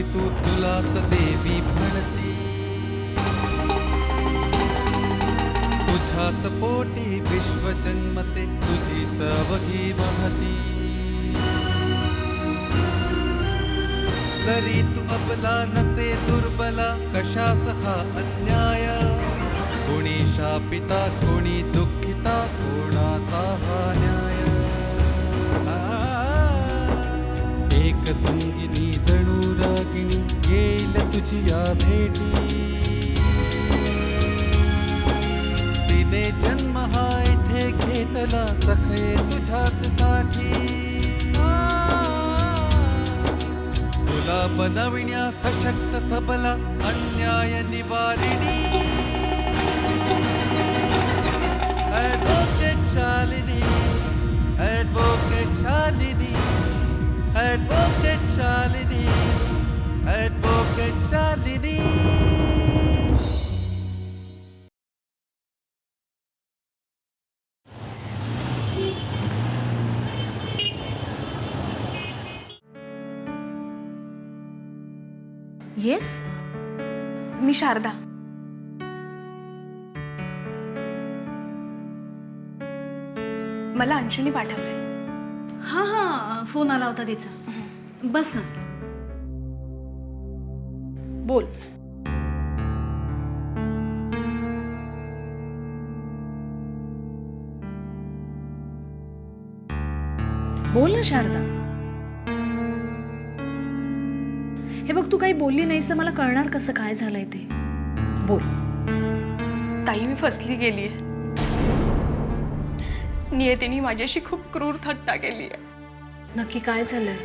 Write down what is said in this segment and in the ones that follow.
शक्ती तू तुलाच देवी म्हणते. तुझ्याच पोटी विश्व जन्मते तुझीच अवघी महती. जरी तू अबला नसे दुर्बला कशास हा अन्याय? कोणी शापिता कोणी दुःखिता कोणाचा हा न्याय? तुझी या भेटी. तिने जन्म हा इथे घेतला सखे तुझ्यात साठी. तुला बनविण्या सशक्त सबला अन्याय निवारिणी. Advocate Shalini advocate Shalini advocate Shalini advocate Shalini yes मी शारदा. मला अंशुनी पाठवलंय. हां हां फोन आला होता तिचा. बस ना. बोल. बोल ना शारदा. हे बघ तू काही बोलली नाहीस तर मला कळणार कसं काय झालंय ते. बोल. ताई मी फसली गेलीये. नियतीने माझ्याशी खूप क्रूर थट्टा केली आहे नक्की काय झालंय?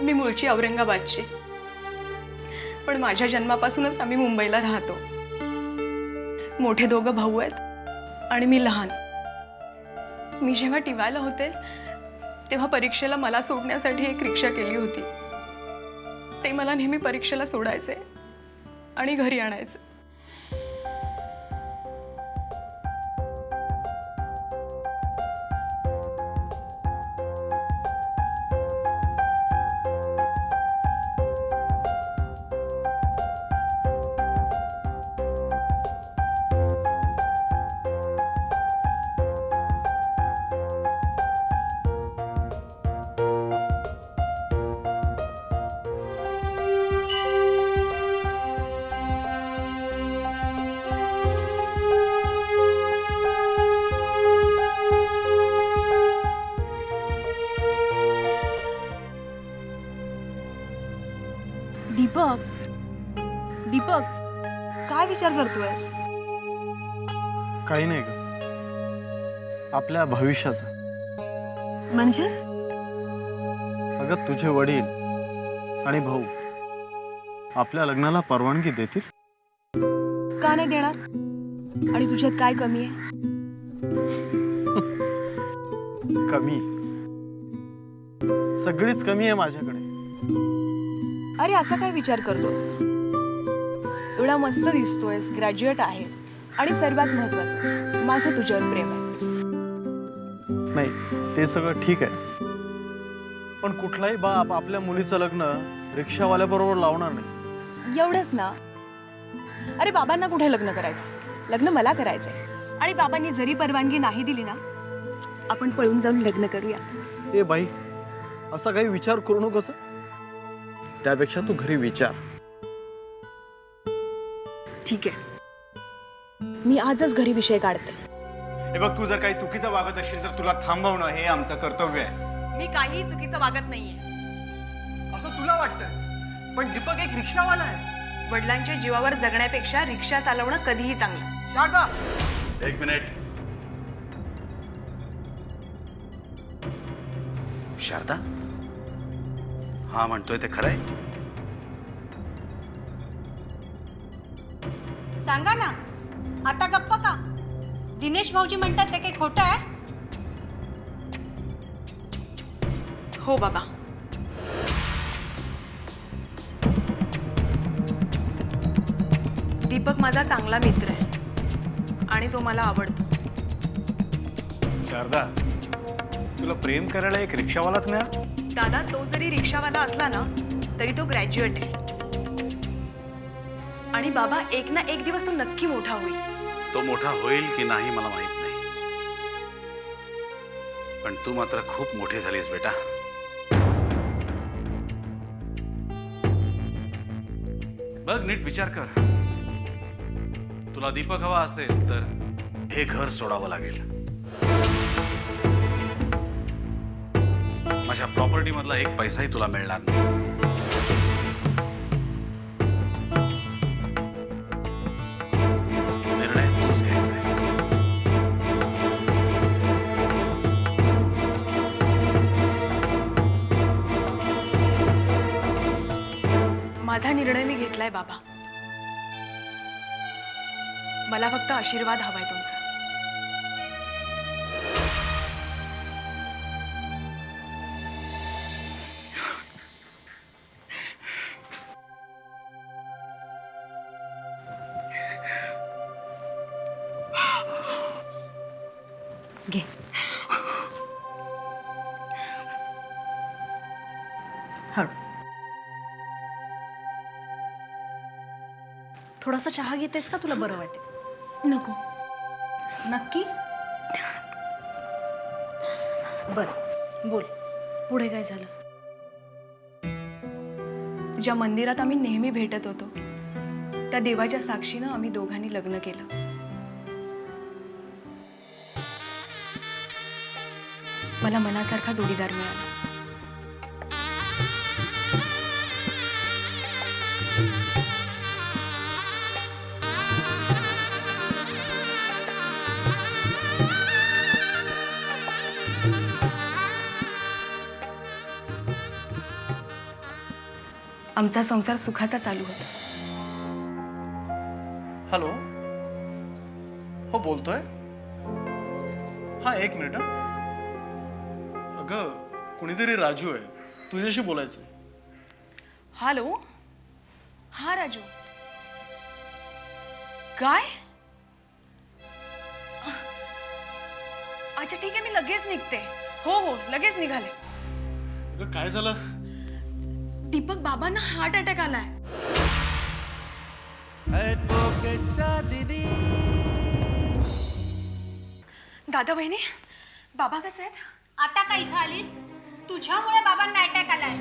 मी मूळची औरंगाबादची. पण माझ्या जन्मापासूनच आम्ही मुंबईला राहतो. मोठे दोघं भाऊ आहेत आणि मी लहान. मी जेव्हा टिवायला होते तेव्हा परीक्षेला मला सोडण्यासाठी एक रिक्षा केली होती. ते मला नेहमी परीक्षेला सोडायचे आणि घरी आणायचे. विचार करतोयस. काही नाही ग. आपल्या भविष्याचं. म्हणजे? अगं तुझे वडील आणि भाऊ आपल्या लग्नाला परवानगी देतील? का नाही देणार? आणि तुझ्यात काय कमी आहे? कमी. सगळीच कमी आहे माझ्याकडे. अरे असा काय विचार करतोस एवढा मस्त दिसतोयस ग्रॅज्युएट आहेस आणि सर्वात महत्वाचं माझं तुझ्यावर प्रेम आहे. नाही ते सगळं ठीक आहे. पण कुठलाही बाप आपल्या मुलीचं लग्न रिक्षावाल्याबरोबर लावणार नाही. एवढंच ना. अरे बाबांना कुठे लग्न करायचं? लग्न मला करायचंय. आणि बाबांनी जरी परवानगी नाही दिली ना आपण पळून जाऊन लग्न करूया. ए बाई असा काही विचार करू नकोस त्यापेक्षा तू घरी विचार. ठीक आहे. मी आजच घरी विषय काढते. हे बघ तू जर काही चुकीचं वागत असेल तर तुला थांबवणं हे आमचं कर्तव्य आहे. मी काही चुकीचं वागत नाहीये. असं तुला वाटतं पण दीपक एक रिक्षावाला आहे. वडिलांच्या जीवावर जगण्यापेक्षा रिक्षा चालवणं कधीही चांगलं. शारदा! एक मिनिट. शारदा? हा म्हणतोय ते खरंय? सांगा ना. आता गप्प का? दिनेश भाऊजी म्हणतात ते काही खोटं आहे? हो बाबा. दीपक माझा चांगला मित्र आहे. आणि तो मला आवडतो. शारदा तुला प्रेम करायला एक रिक्षावालाच मिळा दादा तो जरी रिक्षावाला असला ना तरी तो ग्रॅज्युएट आहे. आणि बाबा एक ना एक दिवस तो नक्की मोठा होईल. तो मोठा होईल की नाही मला माहीत नाही. पण तू मात्र खूप मोठी झालीस बेटा. बघ नीट विचार कर. तुला दीपक हवा असेल तर हे घर सोडावं लागेल. माझ्या प्रॉपर्टी मधला एक पैसाही तुला मिळणार नाही. निर्णय मी घेतलाय बाबा. मला फक्त आशीर्वाद हवाय तुमचा. थोडासा चहा घेतेस का? तुला बरं वाटेल. नको. नक्की? बरं. बोल. पुढे काय झालं? ज्या मंदिरात आम्ही नेहमी भेटत होतो त्या देवाच्या साक्षीनं आम्ही दोघांनी लग्न केलं. मला मनासारखा जोडीदार मिळाला. आमचा संसार सुखाचा चालू होता. हॅलो हो बोलतोय? हा एक मिनिट. अगं कुणीतरी राजू आहे. तुझ्याशी बोलायचं हॅलो हा राजू. काय? अच्छा ठीक आहे मी लगेच निघते. हो हो लगेच निघाले. काय झालं? दीपक बाबांना हार्ट अटॅक आलाय. दादा. बहिणी बाबा कसे आहेत? आता का इथं आलीस? तुझ्यामुळे बाबांना अटॅक आलाय.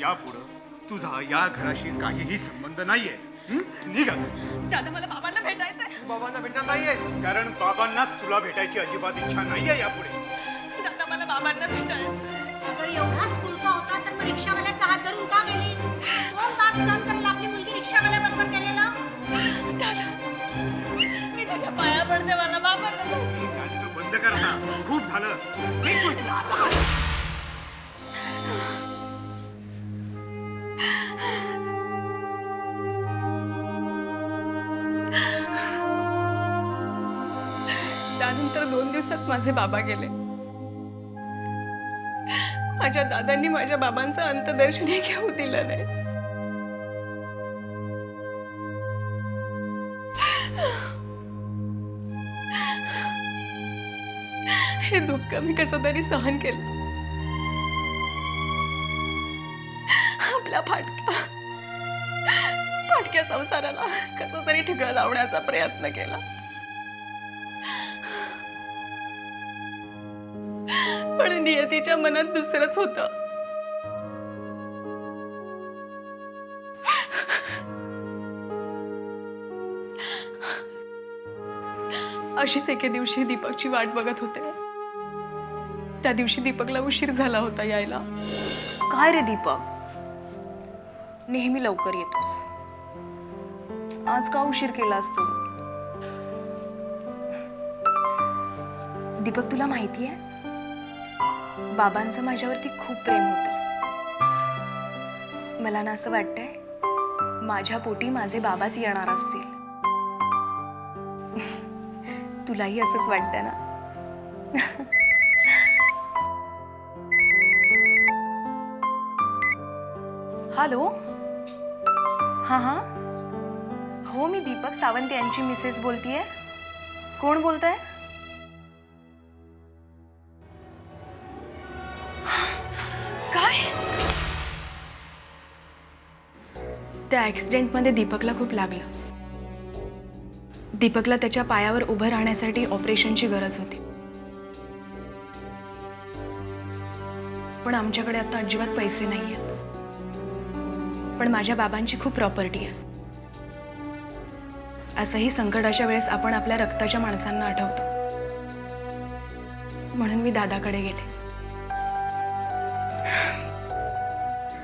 यापुढं तुझा या घराशी काहीही संबंध नाहीये. हं? निघ आता. दादा मला बाबांना भेटायचंय. बाबांना भेटणार नाहीयेस. कारण बाबांनाच तुला भेटायची अजिबात इच्छा नाहीये यापुढे. दादा मला बाबांना भेटायचंय. अगर एवढाच मुलगा होता तर मग करून का गेलीस कोण बाप सण करेल आपली मुलगी रिक्षावाल्या बरोबर गेलेला दादा मी तुझ्या पाया पडते मला बाबांना भेट नाटकं बंद कर ना खूप झालं निघ तू इथून. त्यानंतर दोन दिवसात माझे बाबा गेले माझ्या दादांनी माझ्या बाबांचं अंतदर्शनही घेऊ दिलं नाही. हे दुःख मी कसं तरी सहन केलं. आपला फाटक्या फाटक्या संसाराला कसं तरी ठिकळं लावण्याचा प्रयत्न केला. पण नियतीच्या मनात दुसरंच होतं. अशीच एके दिवशी दीपकची वाट बघत होते. त्या दिवशी दीपकला उशीर झाला होता यायला. काय रे दीपक? नेहमी लवकर येतोस. आज का उशीर केलास तू? दीपक तुला माहिती आहे? बाबांचं माझ्यावरती खूप प्रेम होतं. मला ना असं वाटतंय माझ्या पोटी माझे बाबाच येणार असतील. तुलाही असंच वाटतंय ना? हॅलो? हां हां. हो मी दीपक सावंत यांची मिसेस बोलतीये. कोण बोलत आहे त्या ॲक्सिडेंटमध्ये दीपकला खूप लागलं. दीपकला त्याच्या पायावर उभं राहण्यासाठी ऑपरेशनची गरज होती. पण आमच्याकडे आता अजिबात पैसे नाही आहेत पण माझ्या बाबांची खूप प्रॉपर्टी आहे. असंही संकटाच्या वेळेस आपण आपल्या रक्ताच्या माणसांना आठवतो. म्हणून मी दादाकडे गेले.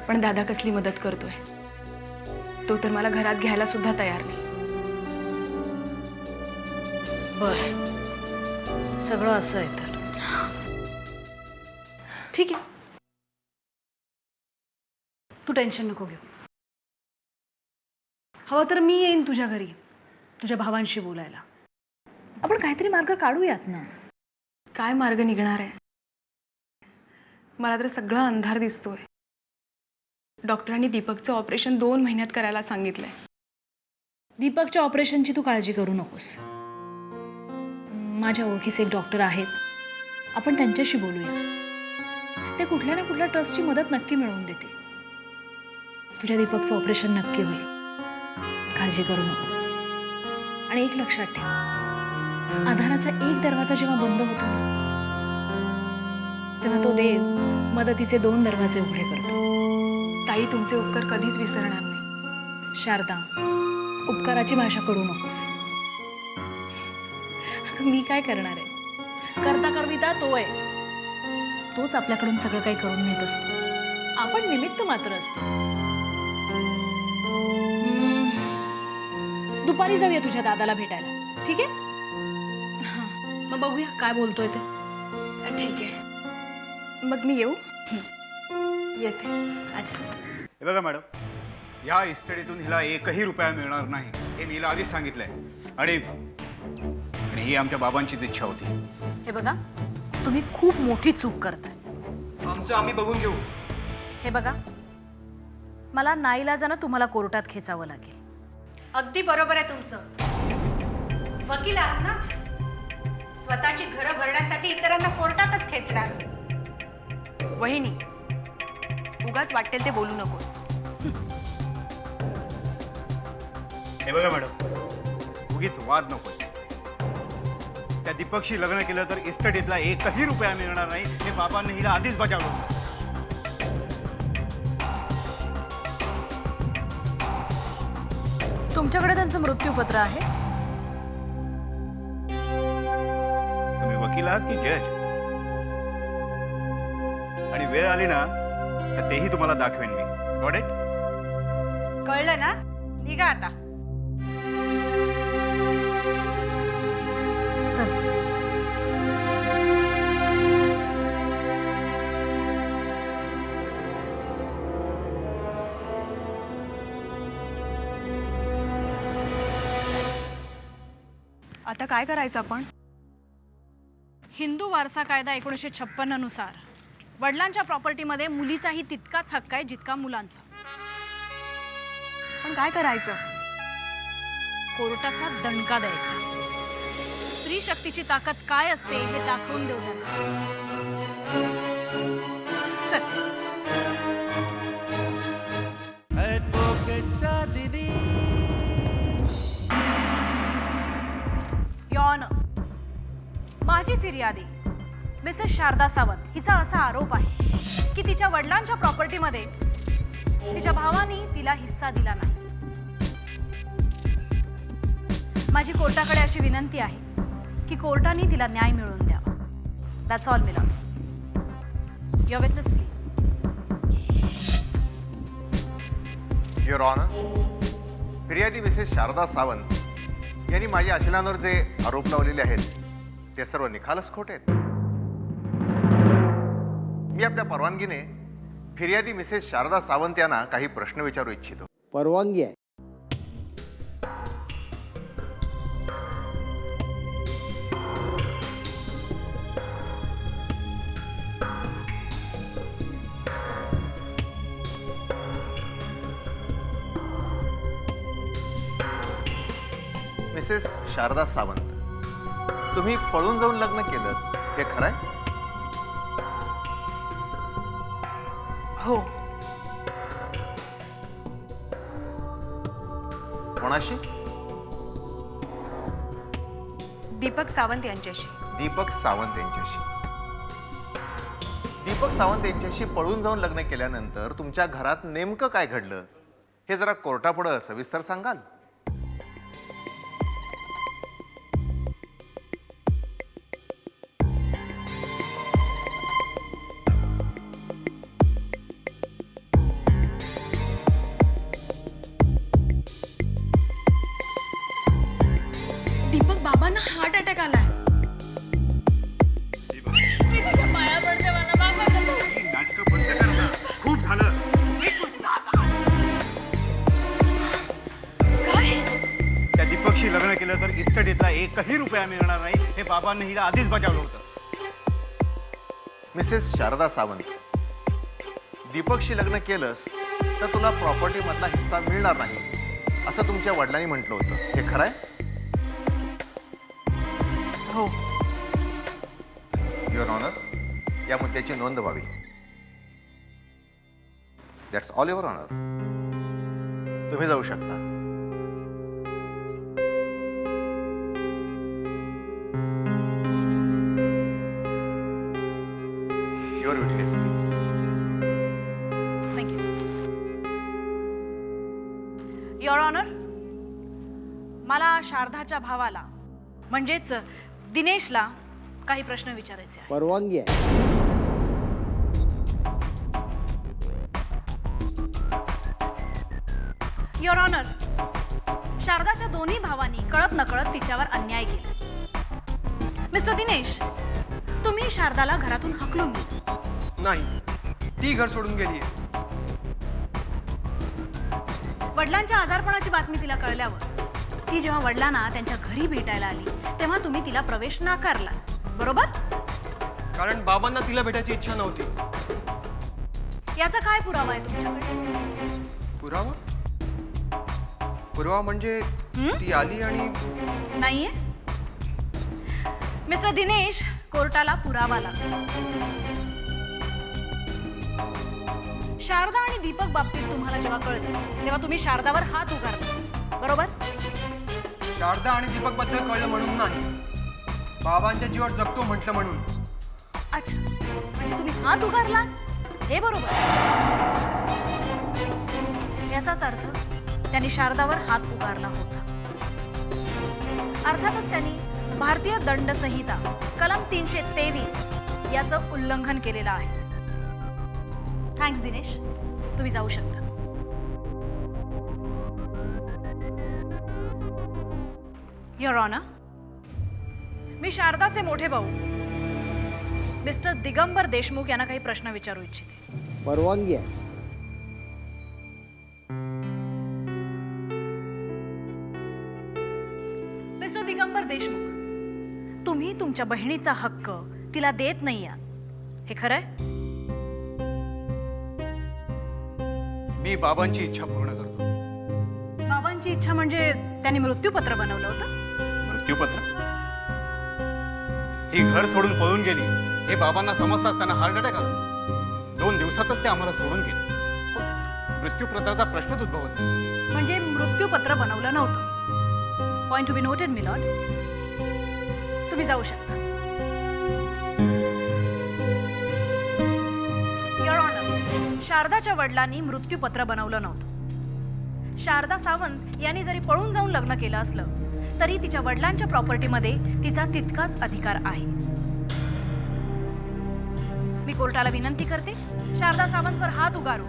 पण दादा कसली मदत करतोय? तो तर मला घरात घ्यायला सुद्धा तयार नाही. बर. सगळं असं आहे तर. ठीक आहे. तू टेन्शन नको घेऊ. हवं तर मी येईन तुझ्या घरी तुझ्या भावांशी बोलायला. आपण काहीतरी मार्ग काढूयात ना. काय मार्ग निघणार आहे? मला तर सगळा अंधार दिसतोय. डॉक्टरांनी दीपकचं ऑपरेशन दोन महिन्यात करायला सांगितलंय. दीपकच्या ऑपरेशनची तू काळजी करू नकोस. माझ्या ओळखीचे एक डॉक्टर आहेत. आपण त्यांच्याशी बोलूया. ते कुठल्या ना कुठल्या ट्रस्टची मदत नक्की मिळवून देतील. तुझ्या दीपकचं ऑपरेशन नक्की होईल. काळजी करू नको. आणि एक लक्षात ठेव. आधाराचा एक दरवाजा जेव्हा बंद होतो ना तेव्हा तो देव मदतीचे दोन दरवाजे उघडे करतो. ताई तुमचे उपकार कधीच विसरणार नाही. शारदा उपकाराची भाषा करू नकोस. मी काय करणार आहे? करता करविता तो आहे. तोच आपल्याकडून सगळं काही करून नेत असतो. आपण निमित्त मात्र असतो. दुपारी जाऊया तुझ्या दादाला भेटायला. ठीक आहे? मग बघूया काय बोलतोय ते. ठीक आहे. मग मी येऊ? येते. अच्छा. हे बघा मॅडम या इस्टडीतून हिला एकही रुपया मिळणार नाही हे मी हिला आधीच सांगितलंय. आणि आणि ही आमच्या बाबांचीच इच्छा होती. हे बघा तुम्ही खूप मोठी चूक करताय. आमचं आम्ही बघून घेऊ. हे बघा मला नाईलाजानं तुम्हाला कोर्टात खेचावं लागेल. अगदी बरोबर आहे तुमचं. वकील आहात ना? स्वतःची घरं भरण्यासाठी इतरांना कोर्टातच खेचणार. वहिनी उगाच वाटेल ते बोलू नकोस. हे बघा मॅडम उगीच वाद नको त्या दीपकशी लग्न केलं तर इस्टडीतला एकही रुपया मिळणार नाही हे बाबांनी हिला आधीच बजावलं होतं. तुमच्याकडे त्यांचं मृत्यूपत्र आहे? तुम्ही वकील आहात की जज? आणि वेळ आली ना तर तेही तुम्हाला दाखवेन मी. गॉट इट कळलं ना? निघा आता. चल. आता काय करायचं आपण? हिंदू वारसा कायदा एकोणीसशे छप्पन्ननुसार. वडिलांच्या प्रॉपर्टीमध्ये मुलीचाही तितकाच हक्क आहे जितका मुलांचा. पण काय करायचं? कोर्टाचा दणका द्यायचा. स्त्री शक्तीची ताकद काय असते हे दाखवून देऊ त्यांना यॉन माझी फिर्यादी मिसेस शारदा सावंत हिचा असा आरोप आहे की तिच्या वडिलांच्या प्रॉपर्टीमध्ये तिच्या भावानी तिला हिस्सा दिला नाही. माझी कोर्टाकडे अशी विनंती आहे की कोर्टाने तिला न्याय मिळवून द्यावा. दॅट्स ऑल मिला. युअर विटनेस युअर ऑनर फिर्यादी मिसेस शारदा सावंत यांनी माझ्या आशिलांवर जे आरोप लावलेले आहेत ते सर्व निखालच खोटे आहेत मी आपल्या परवानगीने फिर्यादी मिसेस शारदा सावंत यांना काही प्रश्न विचारू इच्छितो. परवानगी आहे. मिसेस शारदा सावंत तुम्ही पळून जाऊन लग्न केलं हे खरं हो. कोणाशी? दीपक सावंत यांच्याशी. दीपक सावंत यांच्याशी. दीपक सावंत यांच्याशी पळून जाऊन लग्न केल्यानंतर तुमच्या घरात नेमकं काय घडलं? हे जरा कोर्टापुढं सविस्तर सांगाल? शारदा सावंत. दीपकशी लग्न केलंस तर तुला प्रॉपर्टी मधला हिस्सा मिळणार नाही असं तुमच्या वडिलांनी म्हटलं होतं. हे खरं आहे? हो. युअर ऑनर या मुद्द्याची नोंद व्हावी. दॅट्स ऑल युअर ऑनर तुम्ही जाऊ शकता. शारदाच्या भावाला म्हणजेच दिनेशला काही प्रश्न विचारायचे आहे परवानगी आहे. युअर ऑनर शारदाच्या दोन्ही भावांनी कळत नकळत तिच्यावर अन्याय केला. मिस्टर दिनेश तुम्ही शारदाला घरातून हकलून दिलं. नाही ती घर सोडून गेली वडिलांच्या आजारपणाची बातमी तिला कळल्यावर ती जेव्हा वडिलांना त्यांच्या घरी भेटायला आली तेव्हा तुम्ही तिला प्रवेश नाकारला. बरोबर? कारण बाबांना तिला भेटायची इच्छा नव्हती. याचा काय पुरावा आहे तुमच्याकडे? पुरावा? पुरावा म्हणजे? ती आली आणि नाहीये? मिस्टर दिनेश कोर्टाला पुरावा लागला. शारदा आणि दीपक बाबतीत तुम्हाला जेव्हा कळलं तेव्हा तुम्ही शारदावर हात उगारला. बरोबर? शारदा आणि दीपकबद्दल कळलं म्हणून नाही. बाबांच्या जीवावर जगतो म्हटलं म्हणून. अच्छा म्हणजे तुम्ही हात उगारला हे बरोबर. याचाच अर्थ त्यांनी शारदावर हात उगारला होता. अर्थातच त्यांनी भारतीय दंड संहिता कलम तीनशे तेवीस याचं उल्लंघन केलेलं आहे. थँक्स दिनेश. तुम्ही जाऊ शकता. युअर ऑनर मी शारदाचे मोठे भाऊ. मिस्टर दिगंबर देशमुख यांना काही प्रश्न विचारू इच्छिते. परवानगी आहे. मिस्टर दिगंबर देशमुख तुम्ही तुमच्या बहिणीचा हक्क तिला देत नाही आहात. हे खरंय मी बाबांची इच्छा पूर्ण करतो. बाबांची इच्छा म्हणजे त्यांनी मृत्यूपत्र बनवलं होतं? मृत्यूपत्र. ही घर सोडून पळून गेली हे बाबांना समजताच त्यांना हार्ट अटॅक आला. दोन दिवसातच ते आम्हाला सोडून गेले. मृत्यूपत्राचा प्रश्नच उद्भवत नाही. म्हणजे मृत्यूपत्र बनवलं नव्हतं. Point to be noted milord तुम्ही जाऊ शकता. शारदाच्या वडिलांनी मृत्यूपत्र बनवलं नव्हतं. शारदा सावंत यांनी जरी पळून जाऊन लग्न केलं असलं तरी तिच्या वडिलांच्या प्रॉपर्टीमध्ये तिचा तितकाच अधिकार आहे. मी कोर्टाला विनंती करते शारदा सावंतवर हात उगारू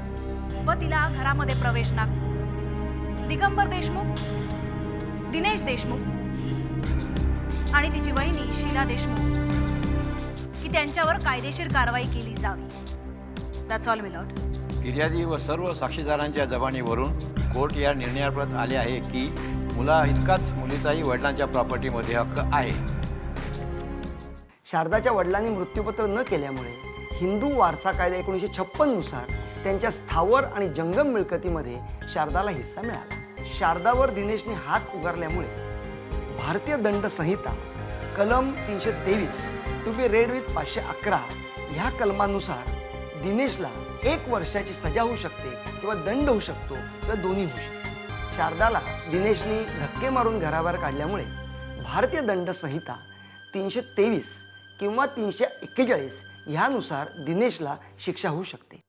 व तिला घरामध्ये प्रवेश ना दिगंबर देशमुख दिनेश देशमुख आणि तिची वहिनी शीला देशमुख की त्यांच्यावर कायदेशीर कारवाई केली जावी. दॅट्स ऑल मिलॉट फिर्यादी व सर्व साक्षीदारांच्या जबानीवरून कोर्ट या निर्णयाप्रत आले आहे की मुला इतकाच मुलीचाही वडिलांच्या प्रॉपर्टीमध्ये हक्क आहे. शारदाच्या वडिलांनी मृत्यूपत्र न केल्यामुळे हिंदू वारसा कायदा एकोणीसशे छप्पननुसार त्यांच्या स्थावर आणि जंगम मिळकतीमध्ये शारदाला हिस्सा मिळाला. शारदावर दिनेशने हात उगारल्यामुळे भारतीय दंड संहिता कलम तीनशे तेवीस टू बी रेड विथ पाचशे अकरा ह्या कलमानुसार दिनेशला एक वर्षाची सजा होऊ शकते किंवा दंड होऊ शकतो किंवा दोन्ही होऊ शकतो. शारदाला दिनेशनी धक्के मारून घराबाहेर काढल्यामुळे भारतीय दंड संहिता तीनशे तेवीस किंवा तीनशे एक्केचाळीस ह्यानुसार दिनेशला शिक्षा होऊ शकते.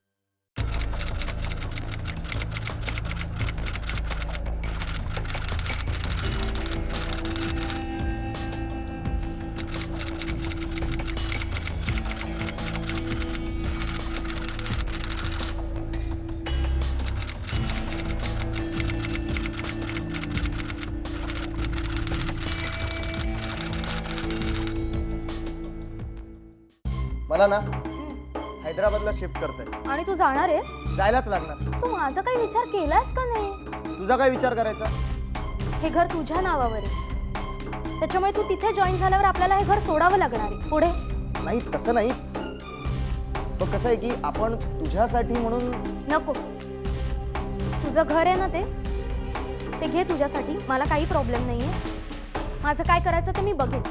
मला ना हैदराबादला शिफ्ट करतोय. आणि तू जाणार आहेस? जायलाच लागणार. तू माझा काही विचार केलास का नाही? तुझा काय विचार करायचा? हे घर तुझ्या नावावर आहे. त्याच्यामुळे तू तिथे जॉईन झाल्यावर आपल्याला हे घर सोडावं लागणार आहे. पुढे. नाही तसं नाही. पण कसं आहे की आपण तुझ्यासाठी म्हणून नको. तुझं घर आहे ना ते? ते घे तुझ्यासाठी. मला काही प्रॉब्लेम नाही आहे माझं काय करायचं ते मी बघेन.